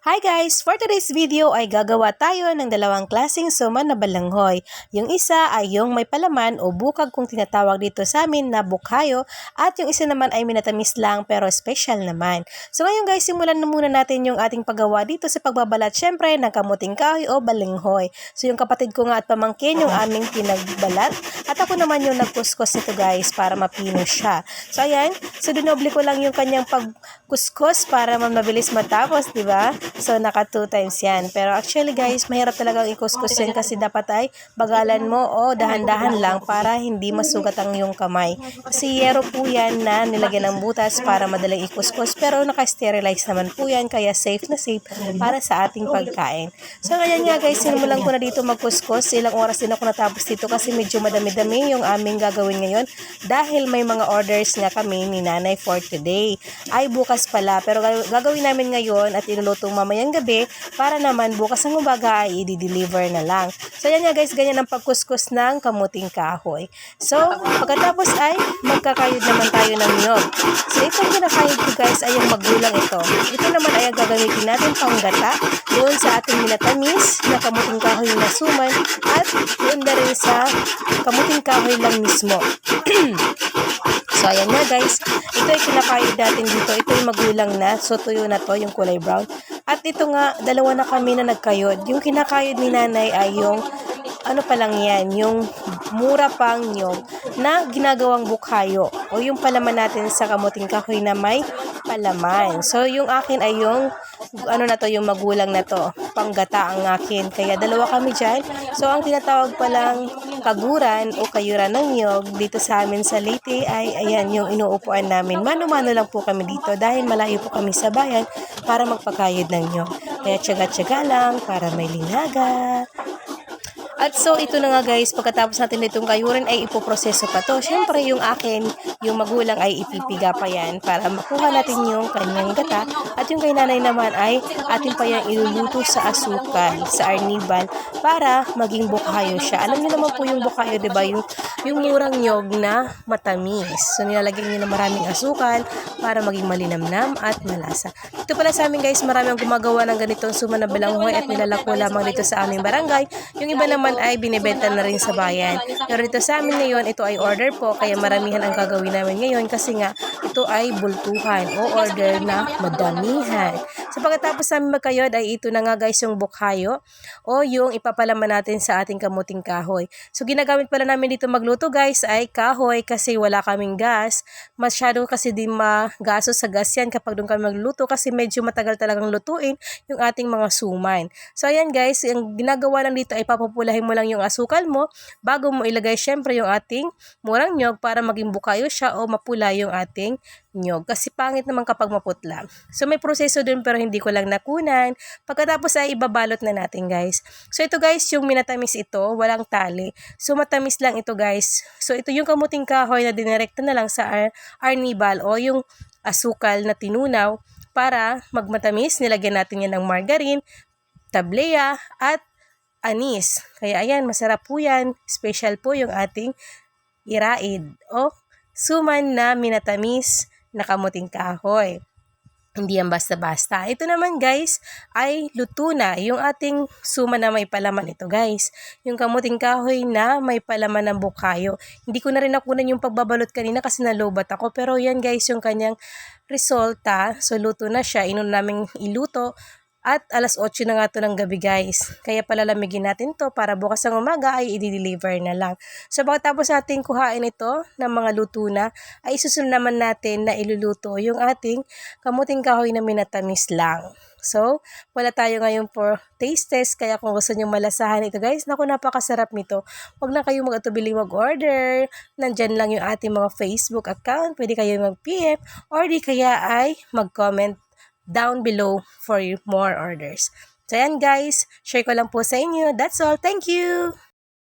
Hi guys! For today's video ay gagawa tayo ng dalawang klaseng suman na balanghoy. Yung isa ay yung may palaman o bukag kung tinatawag dito sa amin na bukhayo at yung isa naman ay minatamis lang pero special naman. So ngayon guys, simulan na muna natin yung ating paggawa dito sa pagbabalat syempre ng kamuting kahoy o balanghoy. So yung kapatid ko nga at pamangkin yung aming pinagbalat at ako naman yung nagkuskus nito guys para mapino siya. So ayan, so dinoble ko lang yung kanyang pagkuskus para mabilis matapos, di ba? So, naka 2 times yan. Pero actually guys, mahirap talagang ikuskus yan kasi dapat ay bagalan mo o dahan-dahan lang para hindi masugat ang iyong kamay. Kasi yero po yan na nilagyan ng butas para madaling ikuskus. Pero naka-sterilize naman po yan kaya safe na safe para sa ating pagkain. So, ngayon nga guys, sinimulan ko na dito magkuskus. Ilang oras din ako natapos dito kasi medyo madami-dami yung aming gagawin ngayon dahil may mga orders nga kami ni nanay for today. Ay bukas pala pero gagawin namin ngayon at iluluto mamayang gabi para naman bukas ng umaga ay i-deliver na lang. So yan nga guys, ganyan ang pagkuskus ng kamuting kahoy. So pagkatapos ay magkakayod naman tayo ng niyog. So itong kinakayod ko guys ay yung magulang ito. Ito naman ay gagamitin natin pang gata doon sa ating minatamis na kamuting kahoy na suman at doon na rin sa kamuting kahoy lang mismo. So, ayan na guys. Ito ay kinakayod natin dito. Ito yung magulang na. So, tuyo na to, yung kulay brown. At ito nga, dalawa na kami na nagkayod. Yung kinakayod ni nanay ay yung, ano pa lang yan, yung mura pang nyog na ginagawang bukhayo. O yung palaman natin sa kamuting kahoy na may palaman. So, yung akin ay yung, ano na to, yung magulang na to. Panggata ang akin. Kaya dalawa kami dyan. So, ang tinatawag palang kaguran o kayuran ng nyog dito sa amin sa Leyte ay ayan yung inuupuan namin. Mano-mano lang po kami dito dahil malayo po kami sa bayan para magpakayod ng nyog. Kaya tsaga-tsaga lang para may linaga. At so, ito na nga guys, pagkatapos natin itong kayurin ay ipoproseso pa to. Siyempre, yung akin, yung magulang ay ipipiga pa yan para makuha natin yung kanyang gata. At yung kay nanay naman ay atin pa yan iluluto sa asukal, sa arnibal, para maging bukayo siya. Alam niyo naman po yung bukayo, di ba? Yung, yung murang nyog na matamis. So, nilalagyan niyo na maraming asukal para maging malinamnam at malasa. Ito pala sa amin guys, marami ang gumagawa ng ganitong suma na bilanghoy at nilalako lamang dito sa aming barangay. Yung iba naman naman ay binibenta na rin sa bayan. Pero dito sa amin ngayon, ito ay order po, kaya maramihan ang gagawin namin ngayon kasi nga ito ay bultuhan o order na madamihan. So pagkatapos namin magkayod ay ito na nga guys yung bukhayo o yung ipapalaman natin sa ating kamuting kahoy. So ginagamit pala namin dito magluto guys ay kahoy kasi wala kaming gas. Masyado kasi di magaso sa gas yan kapag doon kami magluto kasi medyo matagal talagang lutuin yung ating mga suman. So ayan guys, yung ginagawa lang dito ay papupulahin mo lang yung asukal mo bago mo ilagay syempre yung ating murang nyog para maging bukayo siya o mapula yung ating nyog. Kasi pangit naman kapag maputla. So may proseso dun pero hindi ko lang nakunan. Pagkatapos ay ibabalot na natin guys. So ito guys yung minatamis ito, walang tali. So matamis lang ito guys. So ito yung kamuting kahoy na dinirekta na lang sa ar arnibal o yung asukal na tinunaw para magmatamis. Nilagyan natin yan ng margarine, tableya, at anis. Kaya ayan, masarap po yan. Special po yung ating iraid o suman na minatamis na kamuting kahoy. Hindi yan basta-basta. Ito naman guys ay luto na yung ating suma na may palaman ito guys. Yung kamuting kahoy na may palaman ng bukayo. Hindi ko na rin nakunan yung pagbabalot kanina kasi nalobat ako. Pero yan guys yung kanyang resulta. So luto na siya. Inon namin iluto at alas 8 na nga to ng gabi guys. Kaya palalamigin natin to para bukas ng umaga ay i-deliver na lang. So pagkatapos natin kuhain ito ng mga luto na, ay isusunod naman natin na iluluto yung ating kamuting kahoy na minatamis lang. So, wala tayo ngayon for taste test. Kaya kung gusto nyo malasahan ito guys, naku napakasarap nito. Huwag na kayong mag-atubiling mag-order. Nandyan lang yung ating mga Facebook account. Pwede kayo mag-PM or di kaya ay mag-comment down below for more orders. So, yan guys. Share ko lang po sa inyo. That's all. Thank you!